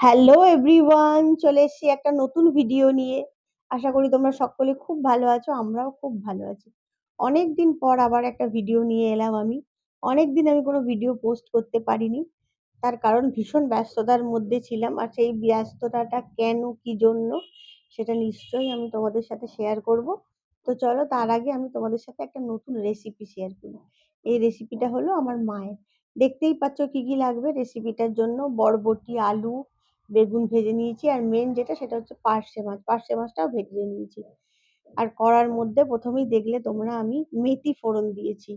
Hello everyone চলে এসেছি একটা নতুন ভিডিও নিয়ে। আশা করি তোমরা সকলে খুব ভালো আছো, আমরাও খুব ভালো আছি। অনেক দিন পর আবার একটা ভিডিও নিয়ে এলাম আমি। অনেক দিন আমি কোনো ভিডিও পোস্ট করতে পারিনি। তার কারণ ভীষণ ব্যস্ততার মধ্যে ছিলাম। আর সেই ব্যস্ততাটা কেন, কি জন্য, সেটা নিশ্চয়ই আমি তোমাদের সাথে শেয়ার করব। তো চলো, তার আগে আমি তোমাদের সাথে একটা নতুন রেসিপি শেয়ার করি। এই রেসিপিটা হলো আমার মায়ের। দেখতেই পাচ্ছ কি কি লাগবে রেসিপিটার জন্য। বরবটি, আলু বেগুন ভেজে নিয়েছি আর মেন যেটা সেটা হচ্ছে পার্শে মাছ। পার্শে মাছটাও ভেজে নিয়েছি। আর কড়ার মধ্যে প্রথমেই দেখলে তোমরা আমি মেথি ফোড়ন দিয়েছি।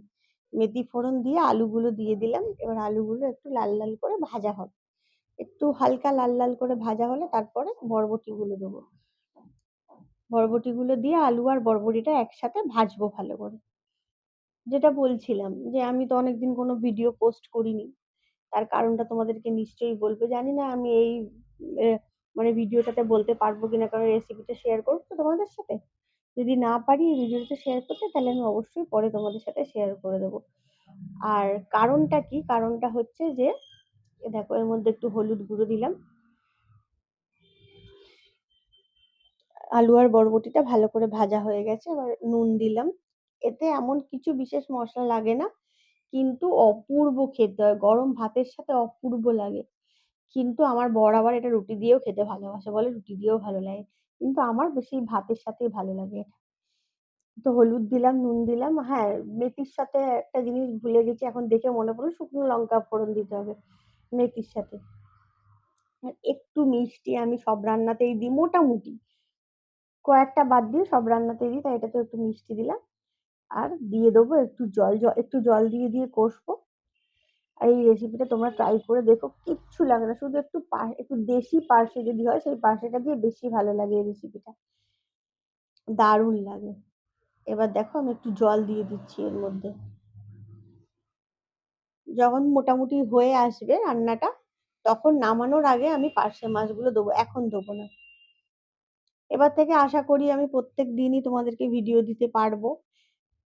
মেথি ফোড়ন দিয়ে আলুগুলো দিয়ে দিলাম। এবার আলুগুলো একটু লাল লাল করে ভাজা হবে। একটু হালকা লাল লাল করে ভাজা হলে তারপরে বরবটিগুলো দেবো। বরবটিগুলো দিয়ে আলু আর বরবটিটা একসাথে ভাজবো ভালো করে। যেটা বলছিলাম যে আমি তো অনেকদিন কোনো ভিডিও পোস্ট করিনি। তার কারণটা তোমাদেরকে নিশ্চয়ই বলব। জানি না আমি এই মানে ভিডিওটাতে বলতে পারব কিনা, কারণ রেসিপিটা শেয়ার করব তো তোমাদের সাথে। যদি না পারি এই ভিডিওটা শেয়ার করতে, তাহলে আমি অবশ্যই পরে তোমাদের সাথে শেয়ার করে দেবো। আর কারণটা কি? কারণটা হচ্ছে যে দেখো, এর মধ্যে একটু হলুদ গুঁড়ো দিলাম। আলু আর বরবটিটা ভালো করে ভাজা হয়ে গেছে, এবার নুন দিলাম। এতে এমন কিছু বিশেষ মশলা লাগে না, কিন্তু অপূর্ব খেতে হয়। গরম ভাতের সাথে অপূর্ব লাগে। কিন্তু আমার বর আবার এটা রুটি দিয়েও খেতে ভালোবাসে। বলে, রুটি দিয়েও ভালো লাগে। কিন্তু আমার বেশি ভাতের সাথেই ভালো লাগে এটা। তো হলুদ দিলাম, নুন দিলাম হ্যাঁ মেথির সাথে একটা জিনিস ভুলে গেছি, এখন দেখে মনে পড়ল শুকনো লঙ্কা ফোড়ন দিতে হবে মেথির সাথে। একটু মিষ্টি আমি সব রান্নাতেই দিই, মোটামুটি। কয়েকটা বাদ দিয়ে সব রান্নাতেই দিই, তাই এটাতে একটু মিষ্টি দিলাম। আর দিয়ে দেবো একটু জল একটু জল দিয়ে দিয়ে কষবো। আর এই রেসিপিটা তোমরা ট্রাই করে দেখো, কিচ্ছু লাগে না। শুধু একটু একটু দেশি পার্সে যদি হয়, সেই পার্সেটা দিয়ে বেশি ভালো লাগে এই রেসিপিটা দারুণ লাগে। এবার দেখো আমি একটু জল দিয়ে দিচ্ছি এর মধ্যে। যখন মোটামুটি হয়ে আসবে রান্নাটা, তখন নামানোর আগে আমি পার্শে মাছগুলো দেবো, এখন দেবো না। এবার থেকে আশা করি আমি প্রত্যেক দিনই তোমাদেরকে ভিডিও দিতে পারব।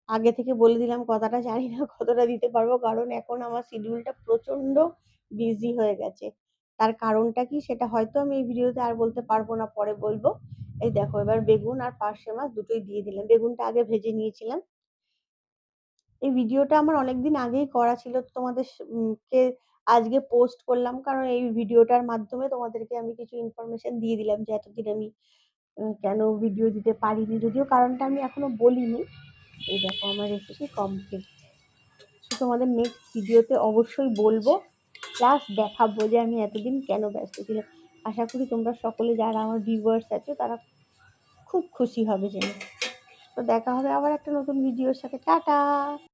আগে থেকে বলে দিলাম কথাটা, জানি না কতটা দিতে পারব। কারণ এখন আমার শিডিউলটা প্রচণ্ড বিজি হয়ে গেছে। তার কারণটা কি? সেটা হয়তো আমি এই ভিডিওতে আর বলতে পারব না, পরে বলব। এই দেখো, এবার বেগুন আর পার্শে মাছ দুটোই দিয়ে দিলাম। বেগুনটা আগে ভেজে নিয়েছিলাম। এই ভিডিওটা আমার অনেকদিন আগেই করা ছিল। তোমাদের কে আজকে পোস্ট করলাম। কারণ এই ভিডিওটার মাধ্যমে তোমাদেরকে আমি কিছু ইনফরমেশন দিয়ে দিলাম যে এতদিন আমি কেন ভিডিও দিতে পারিনি। যদিও কারণটা আমি এখনও বলিনি। এই দেখো আমার রেসিপি কমপ্লিট তোমাদের নেক্সট ভিডিওতে অবশ্যই বলব প্লাস দেখাবো যে আমি এতদিন কেন ব্যস্ত ছিলাম। আশা করি তোমরা সকলে যারা আমার ভিউয়ার্স আছো, তারা খুব খুশি হবে জেনে। তো দেখা হবে আবার একটা নতুন ভিডিওর সাথে। টাটা!